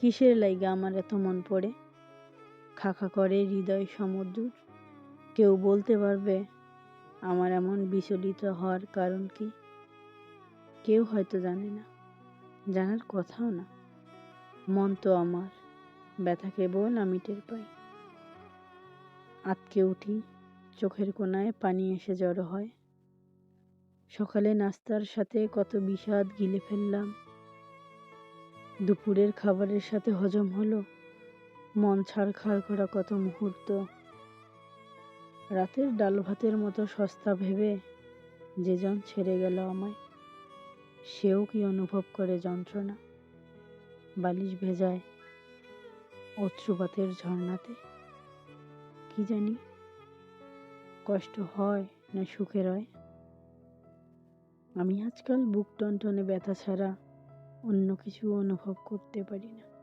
কিসের লাইগা আমার এত মন পড়ে? খাখা করে হৃদয় সমুদ্র কেউ বলতে পারবে আমার এমন বিচলিত হওয়ার কারণ কি? কেউ হয়তো জানে না। জানার কথাও না। মন তো আমার। ব্যথা কেবল আমি টের পাই। আটকে উঠি। চোখের কোনায় পানি এসে জড়ো হয়। সকালে নাস্তার সাথে কত বিষাদ গিলে ফেললাম। দুপুরের খাবারের সাথে হজম হলো। মন ছাড়খাড় করা কত মুহূর্ত। রাতের ডাল ভাতের মতো সস্তা ভেবে যেজন ছেড়ে গেল আমায়, সেও কি অনুভব করে যন্ত্রণা? বালিশ ভেজায় অশ্রুপাতের ঝর্ণাতে। কি জানি কষ্ট হয় না সুখের হয় আমি আজকাল বুক টনটনে ব্যথা ছাড়া অন্য কিছু অনুভব করতে পারি না।